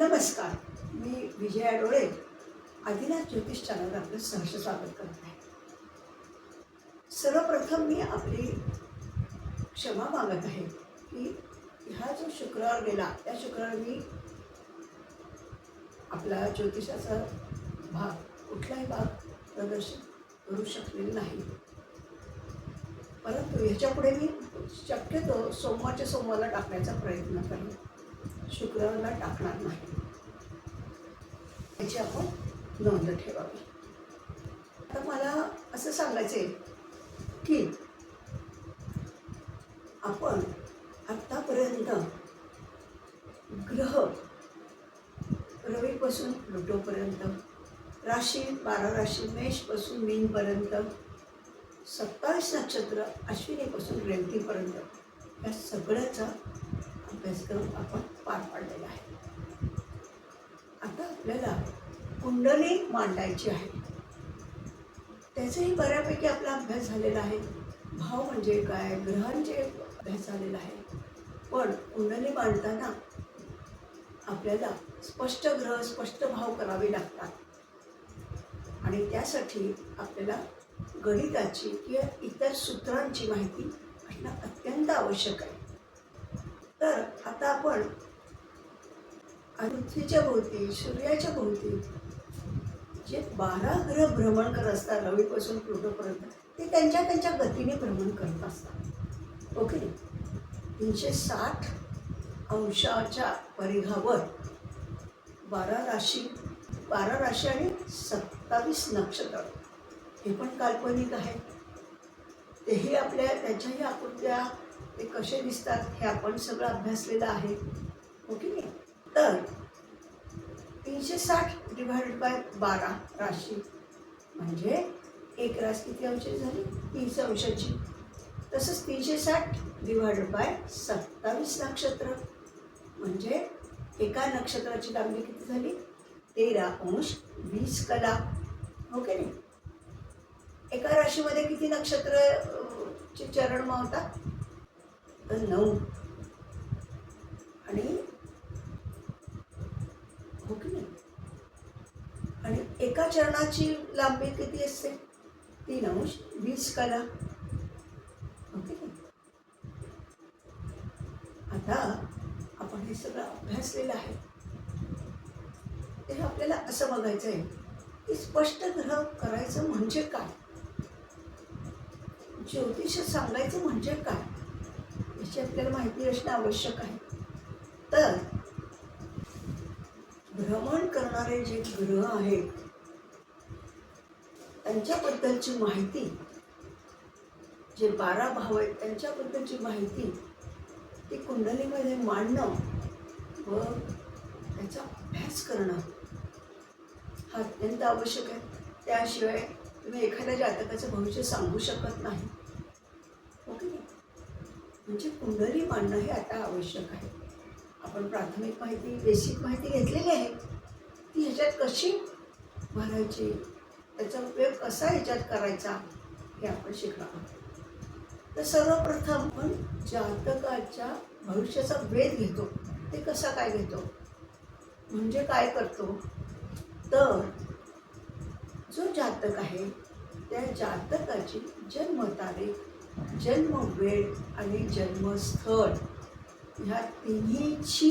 नमस्कार. मी विजया डोळे आदिनाथ ज्योतिष चॅनल आपलं सहर्ष स्वागत करत आहे. सर्वप्रथम मी आपली क्षमा मागत आहे की ह्या जो शुक्रवार गेला त्या शुक्रवार मी आपला ज्योतिषाचा भाग कुठलाही भाग प्रदर्शित करू शकलेली नाही. परंतु ह्याच्यापुढे मी शक्यतो सोमवारच्या सोमवारला टाकण्याचा प्रयत्न करेन. शुक्रवारला टाकणार नाही. याची आपण नोंद ठेवावी. आता मला असं सांगायचं आहे की आपण आत्तापर्यंत ग्रह रवीपासून प्लुटोपर्यंत राशी बारा राशी मेषपासून मीनपर्यंत सत्तावीस नक्षत्र अश्विनीपासून रेवतीपर्यंत या सगळ्याचा अभ्यासक्रम आपण पार पाडलेला आहे. आता आपल्याला कुंडली मांडायची आहे. त्याचाही बऱ्यापैकी आपला अभ्यास झालेला आहे. भाव म्हणजे काय? ग्रहांचे अभ्यास झालेला आहे. पण कुंडली मांडताना आपल्याला स्पष्ट ग्रह स्पष्ट भाव करावे लागतात. आणि त्यासाठी आपल्याला गणिताची किंवा इतर सूत्रांची माहिती असणं अत्यंत आवश्यक आहे. तर आता आपण पृथ्वीच्या भोवती सूर्याच्या भोवती जे बारा ग्रह भ्रमण करत असतात रवीपासून प्लुटोपर्यंत ते त्यांच्या त्यांच्या गतीने भ्रमण करत असतात. ओके? तीनशे साठ अंशाच्या परिघावर बारा राशी बारा राशी आणि सत्तावीस नक्षत्र. हे पण काल्पनिक आहे. तेही आपल्या त्याच्याही आकृत्या ते कसे दिसतात हे आपण सगळं अभ्यासलेलं आहे. हो ओके तर तीनशे साठ डिवायडेड बाय बारा राशी म्हणजे एक रास किती अंशाची झाली? तीनशे अंशाची. तसंच तीनशे साठ डिवायडेड बाय सत्तावीस नक्षत्र म्हणजे एका नक्षत्राची लांबी किती झाली? तेरा अंश वीस कला. हो ओके नाही? एका राशीमध्ये किती नक्षत्र चे चरण मावतात? तर नऊ. आणि हो की नाही? आणि एका चरणाची लांबी किती असते? तीन अंश. वीस कला हो आता आपण हे सगळं अभ्यासलेलं आहे. ते आपल्याला असं बघायचं आहे की स्पष्ट ग्रह करायचं म्हणजे काय? ज्योतिष सांगायचं म्हणजे काय? याची आपल्याला माहिती असणं आवश्यक आहे. तर भ्रमण करणारे जे ग्रह आहेत त्यांच्याबद्दलची माहिती जे बारा भाव आहेत त्यांच्याबद्दलची माहिती ती कुंडलीमध्ये मांडणं व त्याचा अभ्यास करणं हा अत्यंत आवश्यक आहे. त्याशिवाय तुम्ही एखाद्या जातकाचं भविष्य सांगू शकत नाही. ओके? म्हणजे कुंडली मांडणं हे आता आवश्यक आहे. आपण प्राथमिक माहिती बेसिक माहिती घेतलेली आहे. ती ह्याच्यात कशी भरायची? त्याचा उपयोग कसा ह्याच्यात करायचा? हे आपण शिकणार आहोत. तर सर्वप्रथम आपण जातकाच्या भविष्याचा वेध घेतो. ते कसा काय घेतो? म्हणजे काय करतो? तर जो जातक आहे त्या जातकाची जन्मतारीख जन्म वेळ आणि जन्मस्थळ. ह्या तिन्हीची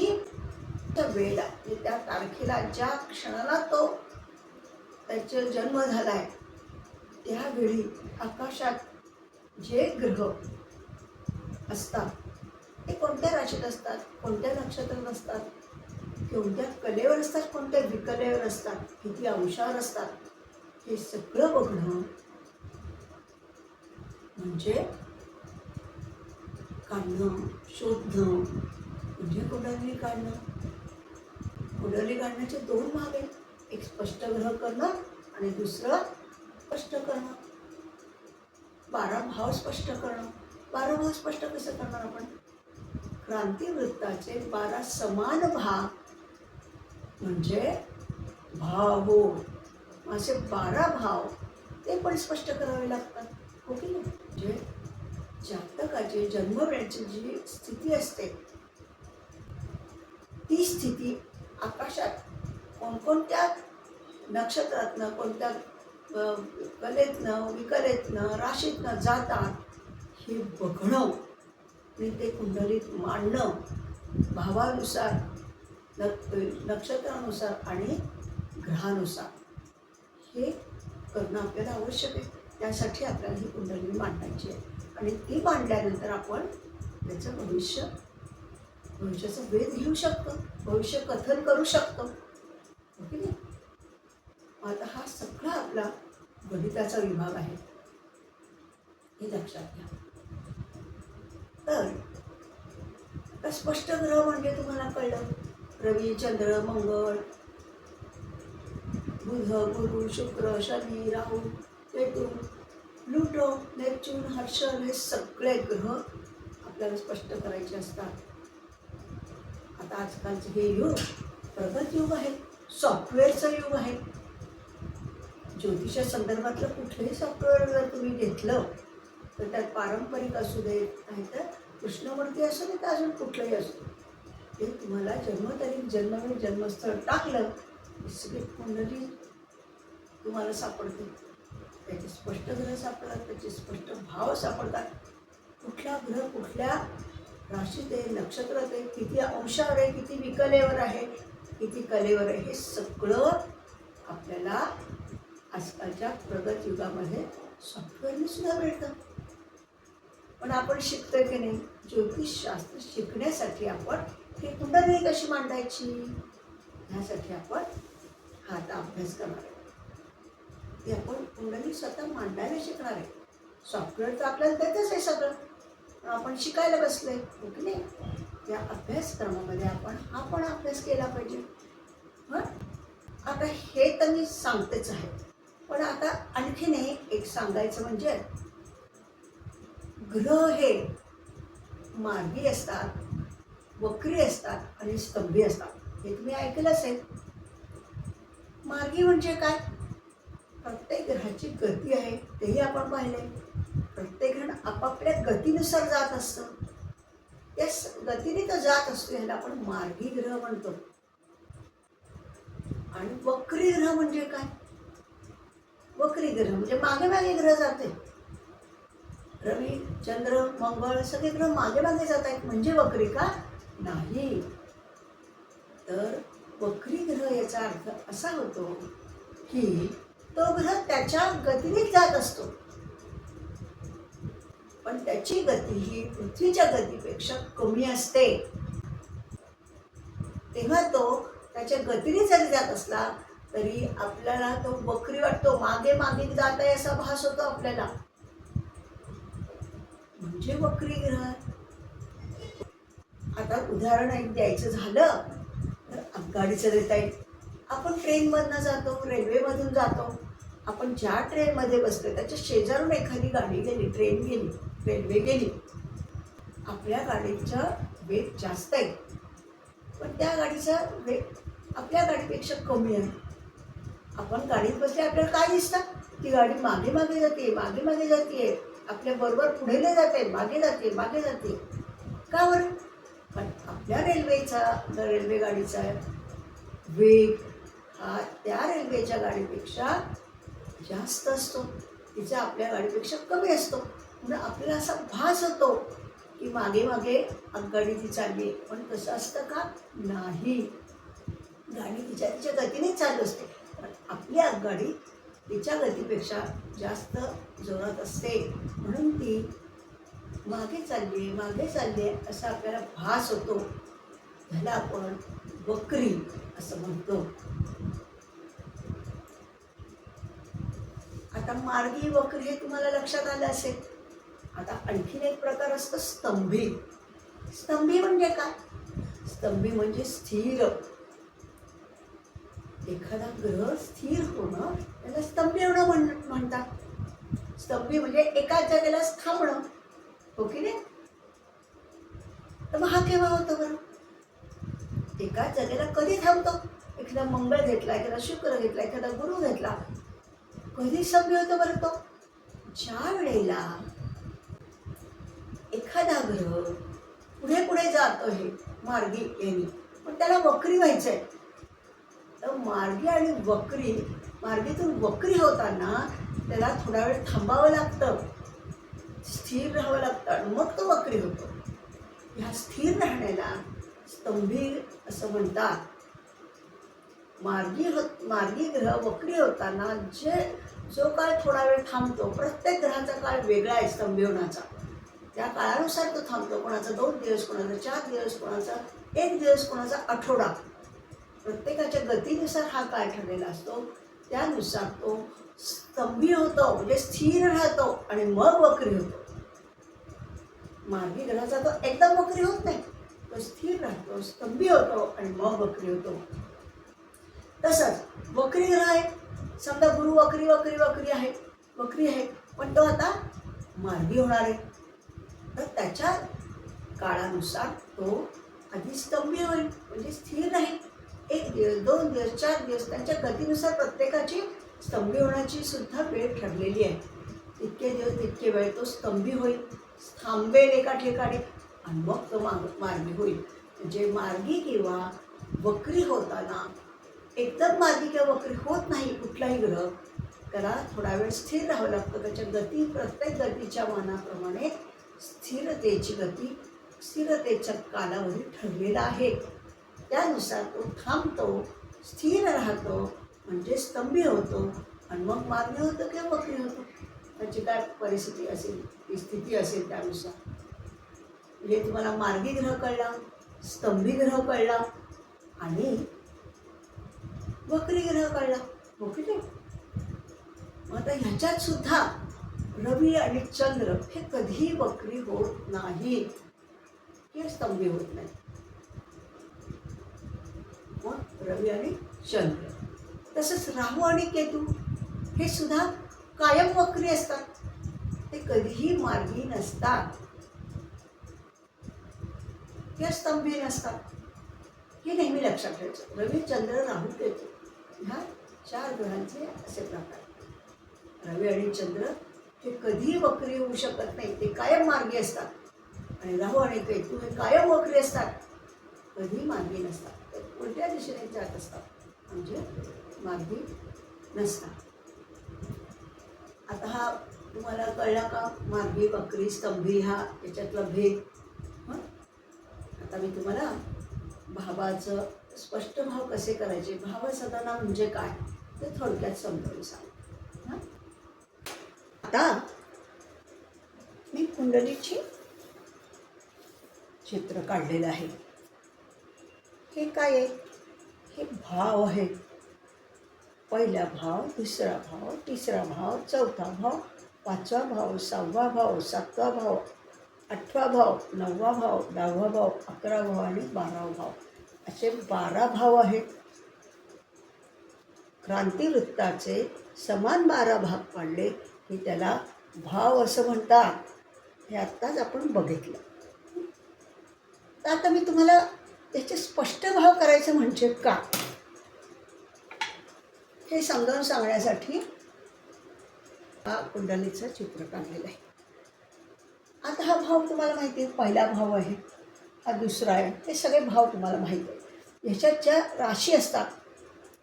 वेळ आहे त्या तारखेला ज्या क्षणाला तो त्याचा जन्म झाला आहे त्यावेळी आकाशात जे ग्रह असतात ते कोणत्या राशीत असतात कोणत्या नक्षत्रात असतात कोणत्या कलेवर असतात कोणत्या विकलेवर असतात किती अंशावर असतात हे सगळं बघणं म्हणजे काढणं शोधणं म्हणजे कुंडली काढणं. कुंडली काढण्याचे दोन भाग आहेत. एक स्पष्ट ग्रह करणं आणि दुसरं स्पष्ट करणं. बारा भाव स्पष्ट करणं. बारा भाव स्पष्ट कसं करणार आपण? क्रांतिवृत्ताचे बारा समान भाग. म्हणजे भाव. असे बारा भाव ते पण स्पष्ट करावे लागतात. हो की नाही? म्हणजे जातकाची जन्मवेळची जी स्थिती असते ती स्थिती आकाशात कोणकोणत्या नक्षत्रातनं कोणत्या कलेतनं विकलेतनं राशीतनं जातात हे बघणं आणि ते कुंडलीत मांडणं भावानुसार न- नक्षत्रानुसार आणि ग्रहानुसार हे करणं आपल्याला आवश्यक आहे. त्यासाठी आपल्याला ही कुंडली मांडायची आहे. आणि ती मांडल्यानंतर आपण त्याचं भविष्य भविष्याचा वेध घेऊ शकतो भविष्य कथन करू शकतो. ओके आता हा सगळा आपला गणिताचा विभाग आहे. हे लक्षात घ्या. तर आता स्पष्ट ग्रह म्हणजे तुम्हाला कळलं. रवी चंद्र मंगळ बुध गुरु शुक्र शनी राहू केतू प्लुटो नेपच्यून हर्षल हे सगळे ग्रह आपल्याला स्पष्ट करायचे असतात. आता आजकालचं हे युग प्रगत युग आहे सॉफ्टवेअरचं युग आहे. ज्योतिषा संदर्भातलं कुठलंही सॉफ्टवेअर जर तुम्ही घेतलं तर त्यात पारंपरिक असू देत नाहीतर कृष्णमूर्ती असू दे तर अजून कुठलंही असू दे. ते तुम्हाला जन्मतारीख जन्मवेळ म्हणजे जन्मस्थळ टाकलं सगळी कुंडली तुम्हाला सापडते त्याचे स्पष्ट ग्रह सापडतात त्याचे स्पष्ट भाव सापडतात. कुठला ग्रह कुठल्या राशीत आहे नक्षत्रात आहे किती अंशावर आहे किती विकलेवर आहे किती कलेवर आहे हे सगळं आपल्याला आजकालच्या प्रगत युगामध्ये सॉफ्टवेअरने सुद्धा मिळतं. पण आपण शिकतोय की नाही? ज्योतिषशास्त्र शिकण्यासाठी आपण ही कुंडली कशी मांडायची? ह्यासाठी आपण हा आता अभ्यास करणार आहे ते आपण कुंडली स्वतः मांडायला शिकणार आहे. सॉफ्टवेअर तर आपल्याला देतच आहे सगळं. आपण शिकायला बसलोय आहे की नाही? त्या अभ्यासक्रमामध्ये आपण हा पण अभ्यास केला पाहिजे. हं? आता हे तर मी सांगतेच आहे. पण आता आणखीन एक सांगायचं म्हणजे ग्रह हे मार्गी असतात वक्री असतात आणि स्तंभी असतात. हे तुम्ही ऐकलं असेल मार्गी म्हणजे काय? प्रत्येक ग्रहाची गती आहे तेही आपण पाहिले. प्रत्येक ग्रहण आपापल्या गतीनुसार जात असतं. त्या गतीने तर जात असतो ह्याला आपण मार्गी ग्रह म्हणतो. आणि वक्री ग्रह म्हणजे काय? वक्री ग्रह म्हणजे मागे मागे ग्रह जाते. रवी चंद्र मंगळ सगळे ग्रह मागे मागे जात आहेत म्हणजे वक्री का? नाही. तर वक्री ग्रह याचा अर्थ असा होतो की तो ग्रह त्याच्या गतीनेच जात असतो. पण त्याची गती ही पृथ्वीच्या गतीपेक्षा कमी असते. तेव्हा तो त्याच्या गतीने जरी जात असला तरी आपल्याला तो बकरी वाटतो. मागे मागे जात आहे असा भास होतो आपल्याला. म्हणजे बकरी ग्रह. आता उदाहरण एक द्यायचं झालं तर गाडीचं देता येईल आपण ट्रेनमधनं जातो रेल्वेमधून जातो. आपण ज्या ट्रेनमध्ये बसतो त्याच्या शेजारून एखादी गाडी गेली ट्रेन गेली रेल्वे गेली आपल्या गाडीचा वेग जास्त आहे. पण त्या गाडीचा वेग आपल्या गाडीपेक्षा कमी आहे. आपण गाडीत बसले आपल्याला काय दिसतं? ती गाडी मागे मागे जाते मागे मागे जाते. आपल्या बरोबर पुढे नाही जाते मागे जाते मागे जाते. का बरं? पण आपल्या रेल्वेचा जर रेल्वे गाडीचा वेग हा त्या रेल्वेच्या गाडीपेक्षा जास्त असतो तिचा आपल्या गाडीपेक्षा कमी असतो. म्हणून आपल्याला असा भास होतो की मागे मागे आगगाडी ती चालली आहे. पण तसं असतं का? नाही. गाडी तिच्या तिच्या गतीने चालू असते. पण आपली आगगाडी तिच्या गतीपेक्षा जास्त जोरात असते. म्हणून ती मागे चालली आहे मागे चालली आहे असा आपल्याला भास होतो. ह्याला आपण बकरी असं म्हणतो. आता मार्गी वक्री हे तुम्हाला लक्षात आलं असेल. आता आणखीन एक प्रकार असतो स्तंभी. स्तंभी म्हणजे काय? स्तंभी म्हणजे स्थिर. एखादा ग्रह स्थिर होणं त्याला स्तंभी होणं म्हण म्हणतात. स्तंभी म्हणजे एकाच जागेला थांबणं. हो की नाही? तर मग हा केव्हा होतो बरं? एकाच जागेला कधी थांबतो? एखादा मंगळ घेतला एखादा शुक्र घेतला एखादा गुरु घेतला. कधी स्तंभी होतो बरं तो? ज्या वेळेला एखादा ग्रह पुढे पुढे जातो आहे मार्गी येणे पण त्याला वक्री व्हायचं आहे तर मार्गी आणि वक्री मार्गीतून वक्री होताना त्याला थोडा वेळ थांबावं लागतं. स्थिर राहावं लागतं आणि मग तो वक्री होतो. ह्या स्थिर राहण्याला स्तंभीर असं म्हणतात. मार्गी होत मार्गी ग्रह वक्री होताना जे जो काळ थोडा वेळ थांबतो प्रत्येक ग्रहाचा काळ वेगळा आहे स्तंभवनाचा त्या काळानुसार तो थांबतो. कोणाचा दोन दिवस कोणाचा चार दिवस कोणाचा एक दिवस कोणाचा आठवडा. प्रत्येकाच्या गतीनुसार हा काळ ठरलेला असतो. त्यानुसार तो स्तंभी होतो म्हणजे स्थिर राहतो आणि मग वक्री होतो. मार्गी ग्रहाचा तो एकदम वक्री होत नाही. तो स्थिर राहतो स्तंभी होतो आणि मग वक्री होतो. तसंच वक्री ग्रह आहेत. समजा गुरु वक्री वक्री वक्री आहे वक्री आहे पण तो आता मार्गी होणार आहे. तर त्याच्या काळानुसार तो आधी स्तंभी होईल. म्हणजे स्थिर नाही. एक दिवस दोन दिवस चार दिवस त्यांच्या गतीनुसार प्रत्येकाची स्तंभी होण्याची सुद्धा वेळ ठरलेली आहे. इतके दिवस इतके वेळ तो स्तंभी होईल. थांबेल एका ठिकाणी आणि मग तो माग मार्गी होईल. म्हणजे मार्गी किंवा वक्री होताना एकदम मागी किंवा वक्री होत नाही कुठलाही ग्रह त्याला थोडा वेळ स्थिर राहावं लागतं. त्याच्या गती प्रत्येक गतीच्या मानाप्रमाणे स्थिरतेची गती स्थिरतेच्या कालावधी ठरलेला आहे. त्यानुसार तो थांबतो स्थिर राहतो म्हणजे स्तंभी होतो आणि मग मार्गी होतो किंवा वक्री होतो. त्याची काय परिस्थिती असेल ती स्थिती असेल त्यानुसार. म्हणजे तुम्हाला मार्गी ग्रह कळला स्तंभी ग्रह कळला आणि वक्री ग्रह कळला ओके? आता ह्याच्यात सुद्धा रवी आणि चंद्र हे कधीही वक्री होत नाही. हे स्तंभी होत नाही. मग रवी आणि चंद्र. तसंच राहू आणि केतू हे सुद्धा कायम वक्री असतात. ते कधीही मार्गी नसतात. किंवा स्तंभी नसतात. हे नेहमी लक्षात ठेवायचं. रवी चंद्र राहू केतू. ह्या चार ग्रहांचे असे प्रकार. रवी आणि चंद्र हे कधीही वक्री होऊ शकत नाही ते कायम मार्गी असतात. आणि राहू आणि केतू हे कायम वक्री असतात कधीही मार्गी नसतात. ते उलट्या दिशेने जात असतात? म्हणजे मार्गी नसतात. आता हा तुम्हाला कळला का? मार्गी वक्री स्तंभी हा याच्यातला भेद? आता मी तुम्हाला भावाचं स्पष्ट भाव कसे करायचे? भावसदना म्हणजे काय? ते थोडक्यात समजावून सांग आता मी कुंडलीची चित्र काढलेलं आहे. हे काय आहे? हे भाव आहे. पहिला भाव दुसरा भाव तिसरा भाव चौथा भाव पाचवा भाव सहावा भाव सातवा भाव आठवा भाव नववा भाव दहावा भाव अकरा भाव आणि बारावा भाव. असे बारा भाव आहेत. क्रांतिवृत्ताचे समान बारा भाग पाडले की त्याला भाव असं म्हणतात. हे आत्ताच आपण बघितलं. तर आता मी तुम्हाला त्याचे स्पष्ट भाव करायचे म्हणजे का? हे समजावून सांगण्यासाठी हा कुंडलीचं चित्र काढलेलं आहे. आता हा भाव तुम्हाला माहिती आहे पहिला भाव आहे हा दुसरा आहे हे सगळे भाव तुम्हाला माहीत आहे ह्याच्यात ज्या राशी असतात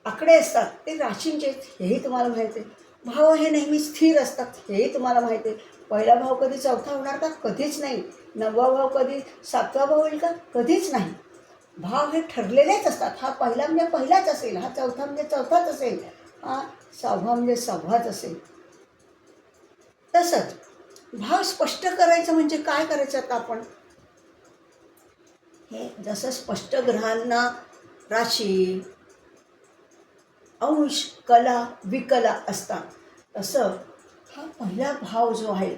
आकडे असतात ते राशींचे हेही तुम्हाला माहिती आहे. भाव हे नेहमी स्थिर असतात हेही तुम्हाला माहिती आहे. पहिला भाव कधी चौथा होणार का? कधीच नाही. नववा भाव कधी सातवा भाव होईल का? कधीच नाही. भाव हे ठरलेलेच असतात. हा पहिला म्हणजे पहिलाच असेल हा चौथा म्हणजे चौथाच असेल हा सहावा म्हणजे सहावाच असेल. तसंच भाव स्पष्ट करायचं म्हणजे काय करायचं आता आपण? हे जसं स्पष्ट ग्रहांना राशी अंश कला विकला असतात. तसं हा पहिला भाव जो आहे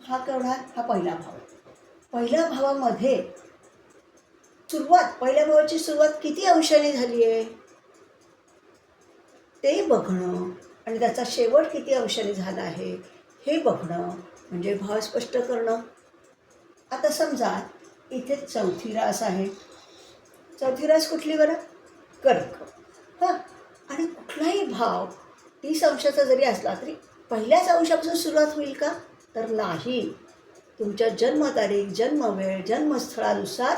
हा केवढा? हा पहिला भाव. पहिल्या भावामध्ये सुरुवात पहिल्या भावाची सुरुवात किती अंशाने झाली आहे? ते बघणं आणि त्याचा शेवट किती अंशाने झाला आहे हे बघणं म्हणजे भाव स्पष्ट करणं. आता समजा इथे चौथी रास आहे. चौथी रास कुठली बरं? कर्क. हां. आणि कुठलाही भाव तीस अंशाचा जरी असला तरी पहिल्याच अंशापासून सुरुवात होईल का? तर नाही. तुमच्या जन्मतारीख जन्मवेळ जन्मस्थळानुसार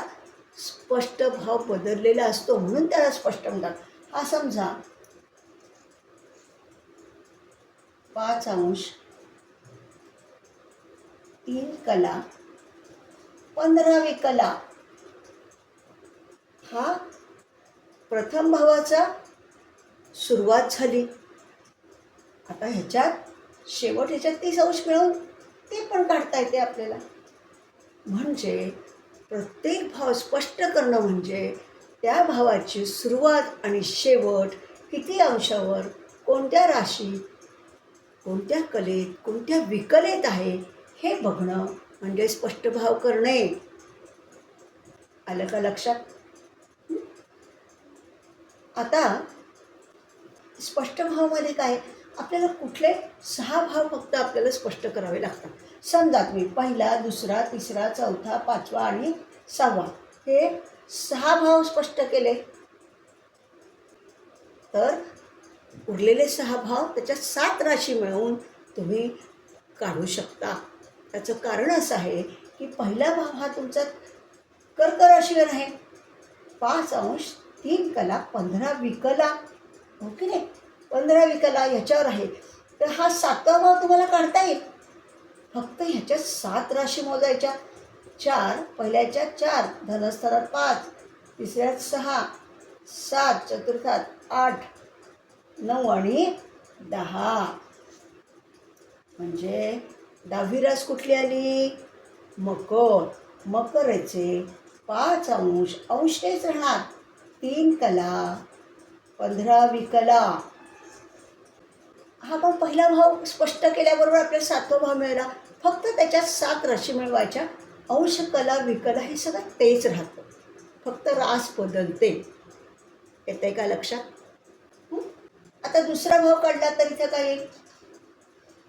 स्पष्ट भाव बदललेला असतो म्हणून त्याला स्पष्ट म्हणतात. हा समजा पाच अंश तीन कला पंधरावी कला हा प्रथम भावाचा सुरुवात झाली. आता ह्याच्यात शेवट ह्याच्यात तीस अंश मिळवून ते पण काढता येते आपल्याला. म्हणजे प्रत्येक भाव स्पष्ट करणं म्हणजे त्या भावाची सुरुवात आणि शेवट किती अंशावर कोणत्या राशीत कोणत्या कलेत कोणत्या विकलेत आहे हे बघणं म्हणजे स्पष्ट भाव करणे. आलं का लक्षात? आता स्पष्ट भावामध्ये काय? आपल्याला कुठले सहा भाव फक्त आपल्याला स्पष्ट करावे लागतात. समजा तुम्ही पहिला दुसरा तिसरा चौथा पाचवा आणि सहावा हे सहा भाव स्पष्ट केले. तर उरलेले सहा भाव त्याच्यात सात राशी मिळवून तुम्ही काढू शकता. त्याचं कारण असं आहे की पहिला भाव हा तुमचा कर्क राशीवर आहे. पाच अंश तीन कला पंधरा विकला. हो ओके नाही? पंधरा विकला ह्याच्यावर आहे. तर हा सातवा भाव तुम्हाला काढता येईल. फक्त ह्याच्यात सात राशी मोजायच्या. चार पहिल्याच्या चार धनस्थानात पाच तिसऱ्यात सहा सात चतुर्थात आठ नऊ आणि दहा. म्हणजे दहावी रास कुठली आली? मकर. मकरचे पाच अंश अंशेच राहणार. तीन कला पंधरा विकला हा पण पहिला भाव स्पष्ट केल्याबरोबर आपल्याला सातवा भाव मिळाला. फक्त त्याच्यात सात राशी मिळवायच्या. अंश कला विकला हे सगळं तेच राहतं. फक्त रास बदलते. येते का लक्षात? आता दुसरा भाव काढला तर इथं काय येईल?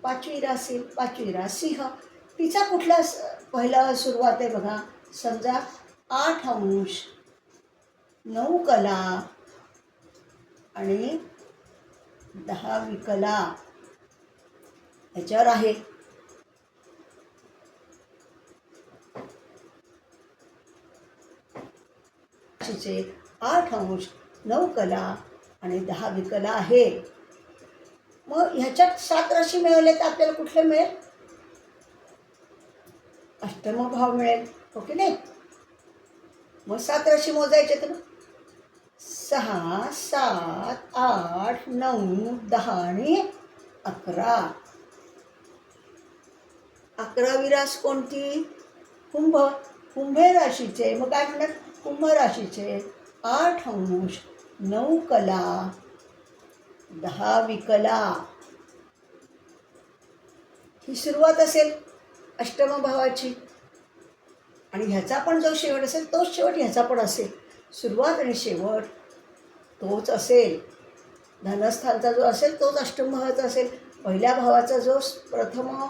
पाचवी राशी पाचवी राशी सिंह तिचा कुठला पहिला सुरुवात आहे बघा. समजा आठ अंश नऊ कला आणि दहा विकला. ह्याच्यावर आहे. आठ अंश नऊ कला आणि दहा विकला आहे. मग ह्याच्यात सात राशी मिळवले तर आपल्याला कुठले मिळेल? अष्टम भाव मिळेल. हो ओके नाही? मग सात राशी मोजायचे तर? सहा सात आठ नऊ दहा आणि अकरा. अकरावी रास कोणती? कुंभ. कुंभे राशीचे. मग काय म्हणतात? कुंभ राशीचे. आठ अंश नऊ कला. दहा विकला ही सुरुवात असेल अष्टम भावाची आणि ह्याचा पण जो शेवट असेल तोच शेवट ह्याचा पण असेल. सुरुवात आणि शेवट तोच असेल. धनस्थानचा जो असेल तोच अष्टम भावाचा असेल. पहिल्या भावाचा जो प्रथम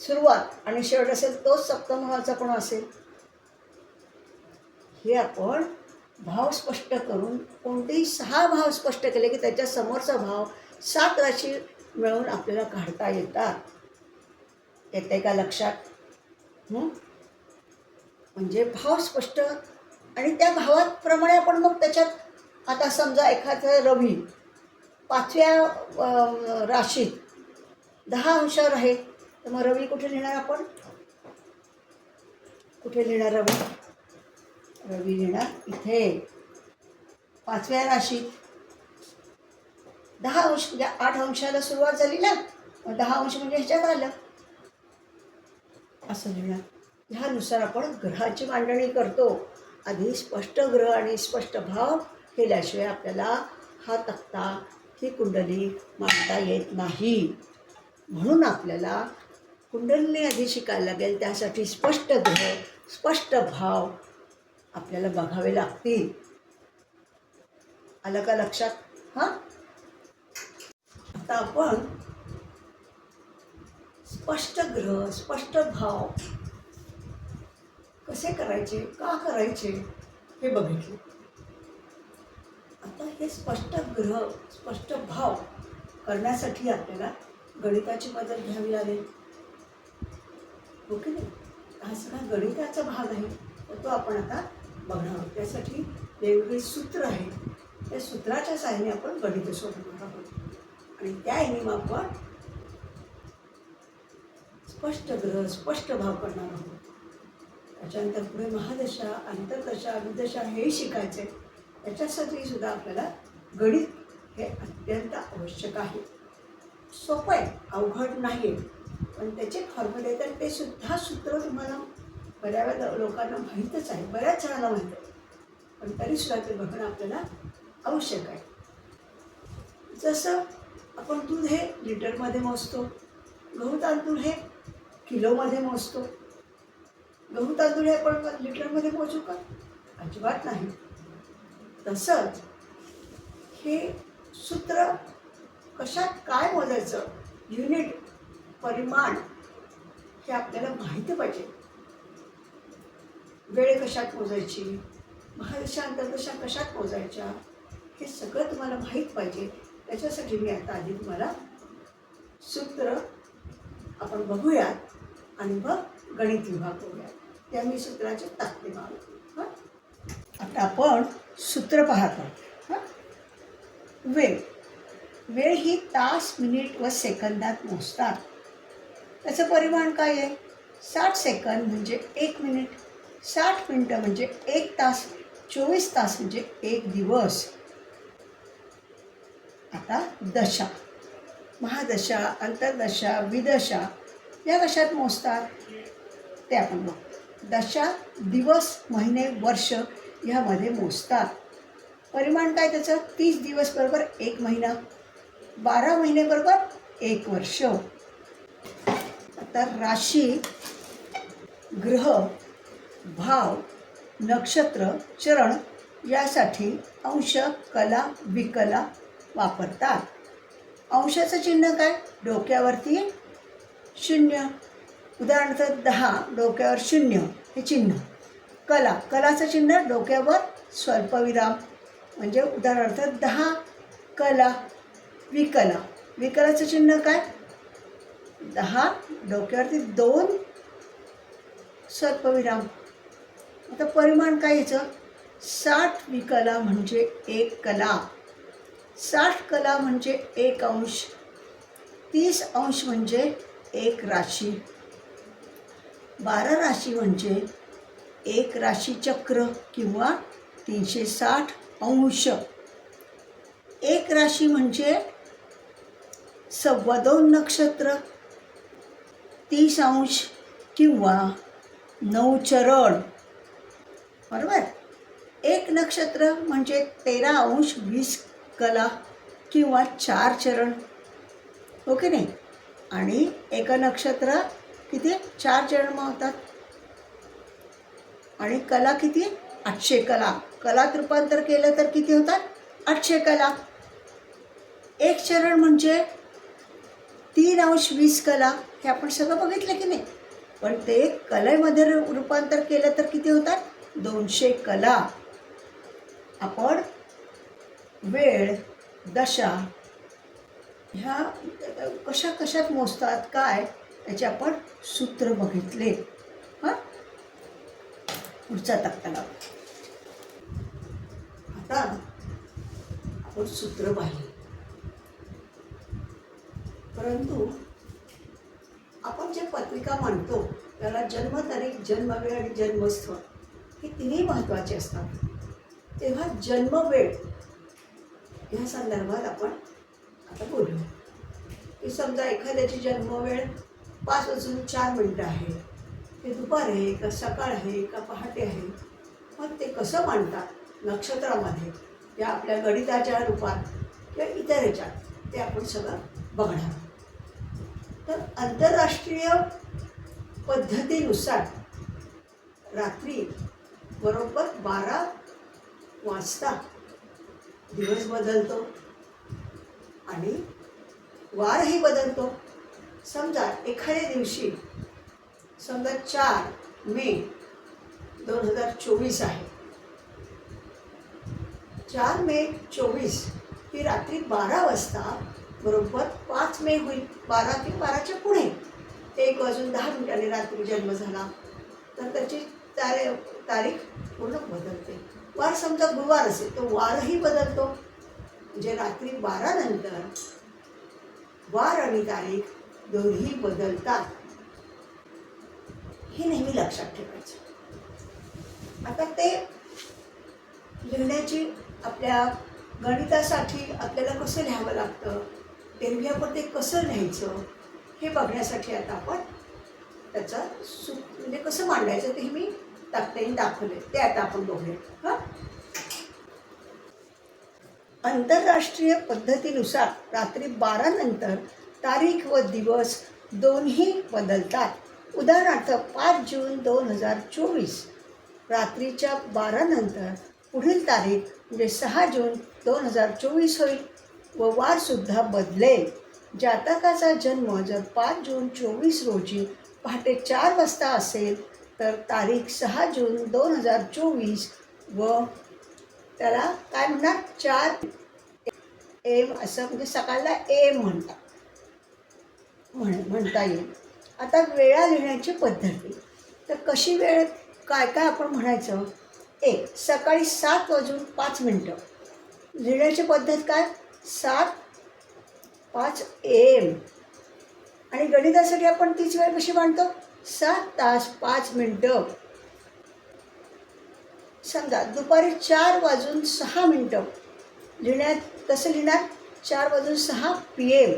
सुरुवात आणि शेवट असेल तोच सप्तम भावाचा पण असेल. हे आपण भाव स्पष्ट करून कोणतेही सहा भाव स्पष्ट केले की त्याच्या समोरचा भाव सात राशी मिळवून आपल्याला काढता येतात. येते का लक्षात? म्हणजे भाव स्पष्ट आणि त्या भावाप्रमाणे आपण मग त्याच्यात आता समजा एखादा रवी पाचव्या राशीत दहा अंशावर आहे तर मग रवी कुठे लिहिणार आपण? कुठे लिहिणार रवी? रवी लिहिणार इथे पाचव्या राशीत. दहा अंश म्हणजे आठ अंशाला सुरुवात झाली ना? मग दहा अंश म्हणजे ह्याच्यात आलं. असं लिहिणार ह्यानुसार आपण ग्रहाची मांडणी करतो. आधी स्पष्ट ग्रह आणि स्पष्ट भाव केल्याशिवाय आपल्याला हा तक्ता ही कुंडली मांडता येत नाही. म्हणून आपल्याला कुंडलीने आधी शिकायला लागेल. त्यासाठी स्पष्ट ग्रह स्पष्ट भाव आपल्याला बघावे लागतील. आलं का लक्षात? हां? आता आपण स्पष्ट ग्रह स्पष्ट भाव कसे करायचे का करायचे हे बघितले. आता हे स्पष्ट ग्रह स्पष्ट भाव करण्यासाठी आपल्याला गणिताची मदत घ्यावी लागेल. हो ओके हा सगळा गणिताचा भाग आहे. तर तो आपण आता बघणार त्यासाठी वेगवेगळे सूत्र आहेत. त्या सूत्राच्या साहाय्याने आपण गणित सोडवणार आहोत. आणि त्या नेम आपण स्पष्ट ग्रह स्पष्ट भाव करणार आहोत. त्याच्यानंतर पुढे महादशा अंतर्दशा अनुदशा हे शिकायचे त्याच्यासाठी सुद्धा आपल्याला गणित हे अत्यंत आवश्यक आहे. सोपं आहे अवघड नाही आहे पण त्याचे फॉर्म्युले तर ते सुद्धा सूत्र तुम्हाला बऱ्याच लोकांना माहीतच आहे. बऱ्याच जणांना माहीत आहे. पण तरीसुद्धा ते बघणं आपल्याला आवश्यक आहे. जसं आपण दूध हे लिटरमध्ये मोजतो गहू तांदूळ हे किलोमध्ये मोजतो. गहू तांदूळ हे आपण लिटरमध्ये मोजू का? अजिबात नाही. तसंच हे सूत्र कशात काय मोजायचं? युनिट परिमाण हे आपल्याला माहिती पाहिजे. वेळ कशात मोजायची? महादशा अंतर्दशा कशात मोजायच्या? हे सगळं तुम्हाला माहीत पाहिजे. त्याच्यासाठी मी आता आधी तुम्हाला सूत्र आपण बघूयात आणि मग गणित विभाग बघूयात. त्या मी सूत्राचे तात्ते मागू हां? आता आपण सूत्र पाहत आहोत. हां? वेळ. वेळ ही तास मिनिट व सेकंदात मोजतात. त्याचं परिमाण काय आहे? साठ सेकंद म्हणजे एक मिनिट. साठ मिनटं म्हणजे एक तास चोवीस तास म्हणजे एक दिवस. आता दशा. महादशा अंतर्दशा विदशा या दशात मोजतात. ते आपण बघ. दशा दिवस महिने वर्ष ह्यामध्ये मोजतात. परिमाण काय त्याचं? तीस दिवस बरोबर एक महिना. बारा महिने बरोबर एक वर्ष. आता राशी ग्रह भाव नक्षत्र चरण यासाठी अंश कला विकला वापरतात. अंशाचं चिन्ह काय? डोक्यावरती शून्य. उदाहरणार्थ दहा डोक्यावर शून्य हे चिन्ह. कला कलाचं चिन्ह डोक्यावर स्वल्पविराम. म्हणजे उदाहरणार्थ दहा कला विकला. विकलाचं चिन्ह काय? दहा डोक्यावरती दोन स्वल्पविराम. आता परिमाण काय याचं? साठ विकला म्हणजे एक कला. साठ कला म्हणजे एक अंश. तीस अंश म्हणजे एक राशी. बारा राशी म्हणजे एक राशी चक्र किंवा तीनशे साठ अंश. एक राशी म्हणजे सव्वा दोन नक्षत्र. तीस अंश किंवा नऊ चरण. बरोबर एक नक्षत्र म्हणजे तेरा अंश वीस कला किंवा चार चरण. हो ओके नाही? आणि एक नक्षत्र किती? चार चरण होतात आणि कला किती? आठशे कला. कलात रूपांतर केलं तर किती होतात? आठशे कला. एक चरण म्हणजे तीन अंश वीस कला. हे आपण सगळं बघितलं की नाही? पण ते कलेमध्ये रूपांतर केलं तर किती होतात? दोनशे कला. आपण वेळ दशा ह्या कशा कशात मोजतात काय याचे आपण सूत्र बघितले. हां? पुढचा तक्ता लावू आता आपण सूत्र पाहिले. परंतु आपण जे पत्रिका मांडतो त्याला जन्मतारीख जन्मवेळ आणि जन्मस्थळ हे तिन्ही महत्त्वाचे असतात. तेव्हा जन्मवेळ ह्या संदर्भात आपण आता बोलू. की समजा एखाद्याची जन्मवेळ पाच वाजून चार मिनटं आहे. ते दुपार आहे का सकाळ आहे का पहाटे आहे. मग ते कसं मांडतात? नक्षत्रामध्ये या आपल्या गणिताच्या रूपात किंवा इतर ह्याच्यात ते आपण सगळं बघणार. तर आंतरराष्ट्रीय पद्धतीनुसार रात्री बरोबर बारा वाजता. दिवस बदलतो. आणि वारही बदलतो. समजा एखाद्या दिवशी समजा चार मे दोन हजार चोवीस आहे. चार मे चोवीस ही रात्री बारा वाजता बरोबर पाच मे होईल. बारा ते बाराच्या पुढे. एक वाजून दहा मिनिटांनी रात्री जन्म झाला. तर त्याची तारे तारीख पूर्ण बदलते. वार समजा गुरुवार असेल तो वारही बदलतो. म्हणजे रात्री बारानंतर वार आणि तारीख दोन्ही बदलतात. हे नेहमी लक्षात ठेवायचं. आता ते लिहिण्याची आपल्या गणितासाठी आपल्याला कसं लिहावं लागतं एरवी ते कसं लिहायचं हे बघण्यासाठी आता आपण त्याचं सु म्हणजे कसं मांडायचं ते मी तक्त्याने दाखवले. ते आता आपण बघूया. हां? आंतरराष्ट्रीय पद्धतीनुसार रात्री बारा नंतर तारीख व दिवस दोन्ही बदलतात. उदाहरणार्थ पाच जून दोन हजार चोवीस रात्रीच्या बारा नंतर पुढील तारीख म्हणजे सहा जून दोन हजार चोवीस होईल व वारसुद्धा बदलेल. जातकाचा जन्म जर पाच जून चोवीस रोजी पहाटे चार वाजता असेल तर तारीख सहा जून दोन हजार चोवीस व त्याला काय म्हणणार? चार एम असं म्हणजे सकाळला एम म्हणतात. म्हण म्हणता येईल. आता वेळा लिहिण्याची पद्धती. तर कशी वेळ काय काय आपण म्हणायचं? एक सकाळी सात वाजून पाच मिनटं. लिहिण्याची पद्धत काय? सात पाच एम. आणि गणितासाठी आपण तीच वेळ कशी मांडतो? सात तास पाच मिनटं. समजा दुपारी चार वाजून सहा मिनटं. लिहिण्यात कसं लिहिणार? चार वाजून सहा पी एम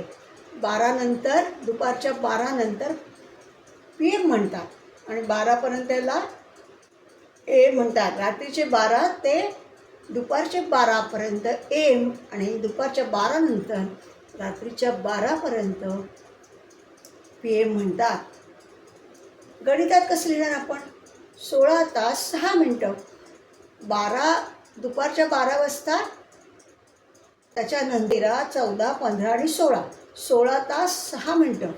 बारानंतर दुपारच्या बारानंतर पी एम म्हणतात. आणि बारापर्यंत त्याला ए म्हणतात. रात्रीचे बारा ते दुपारचे बारापर्यंत एम आणि दुपारच्या बारानंतर रात्रीच्या बारापर्यंत पी एम म्हणतात. गणितात कसं लिहिणार आपण? सोळा तास सहा मिनटं. बारा दुपारच्या बारा वाजता त्याच्यानंतर तेरा चौदा पंधरा आणि सोळा. सोळा तास सहा मिनटं.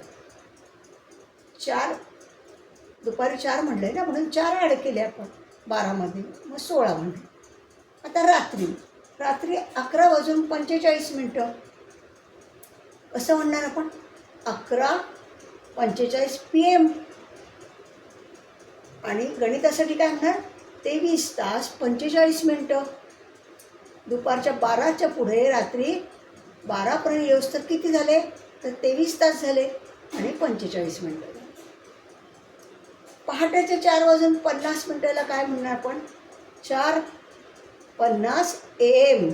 चार दुपारी चार म्हणले ना म्हणून चार ॲड केले आपण. बारामध्ये मग सोळा म्हणले आता रात्री. रात्री अकरा वाजून पंचेचाळीस मिनटं. कसं म्हणणार आपण? अकरा पंचेचाळीस पी एम आणि गणितासाठी काय म्हणणार तेवीस तास पंचेचाळीस मिनटं. दुपारच्या बाराच्या पुढे रात्री बारापर्यंत येऊस तर किती झाले? तर तेवीस तास झाले आणि पंचेचाळीस मिनटं. पहाटेच्या चार वाजून पन्नास मिनटाला काय म्हणणार आपण? चार पन्नास एम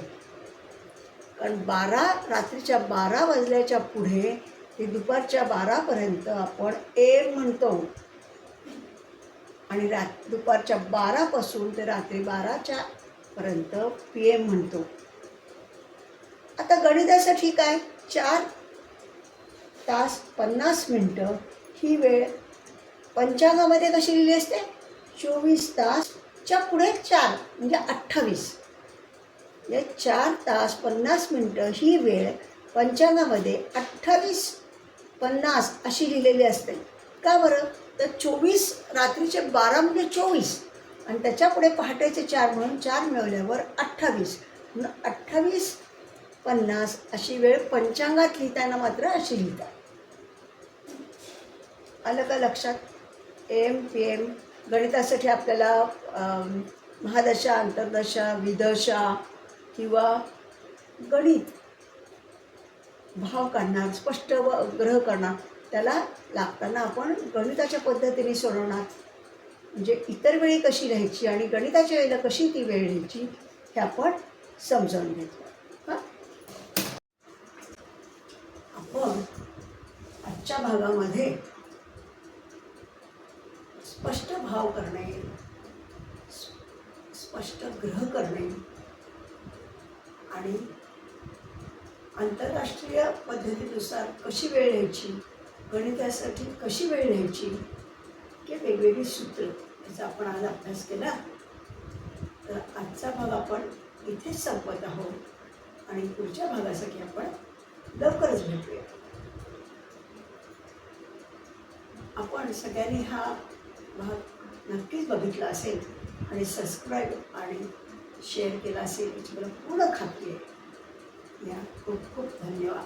कारण बारा रात्रीच्या बारा वाजल्याच्या पुढे ते दुपारच्या बारापर्यंत आपण एम म्हणतो. आणि रात दुपारच्या बारापासून ते रात्री बाराच्या पर्यंत पी एम म्हणतो. आता गणितासाठी काय? चार तास पन्नास मिनटं ही वेळ पंचांगामध्ये कशी लिहिली असते? चोवीस तासच्या पुढे चार म्हणजे अठ्ठावीस. म्हणजे चार तास पन्नास मिनटं ही वेळ पंचांगामध्ये अठ्ठावीस पन्नास अशी लिहिलेली असते. का बरं? तर चोवीस रात्रीचे बारा म्हणजे चोवीस. आणि त्याच्यापुढे पहाटेचे चार म्हणून चार मिळवल्यावर अठ्ठावीस. म्हणून अठ्ठावीस पन्नास अशी वेळ पंचांगात लिहिताना मात्र अशी लिहितात आलं का लक्षात? M P M. गणितासाठी आपल्याला महादशा अंतर्दशा विदशा किंवा गणित भाव काढणार स्पष्ट व ग्रह करणार त्याला लागताना आपण गणिताच्या पद्धतीने सोडवणार. म्हणजे इतर वेळी कशी लिहायची आणि गणिताच्या वेळेला कशी ती वेळ लिहायची हे आपण समजावून घेतलं. हां? आपण आजच्या भागामध्ये स्पष्ट भाव करणे स्पष्ट ग्रह करणे आणि आंतरराष्ट्रीय पद्धतीनुसार कशी वेळ यायची गणितासाठी कशी वेळ घ्यायची? की वेगवेगळी सूत्र याचा आपण आज अभ्यास केला. तर आजचा भाग आपण इथेच संपत आहोत आणि पुढच्या भागासाठी आपण लवकरच भेटूया. आपण सगळ्यांनी हा भाग नक्कीच बघितला असेल आणि सबस्क्राईब आणि शेअर केला असेल याची मला पूर्ण खात्री आहे. या खूप खूप धन्यवाद.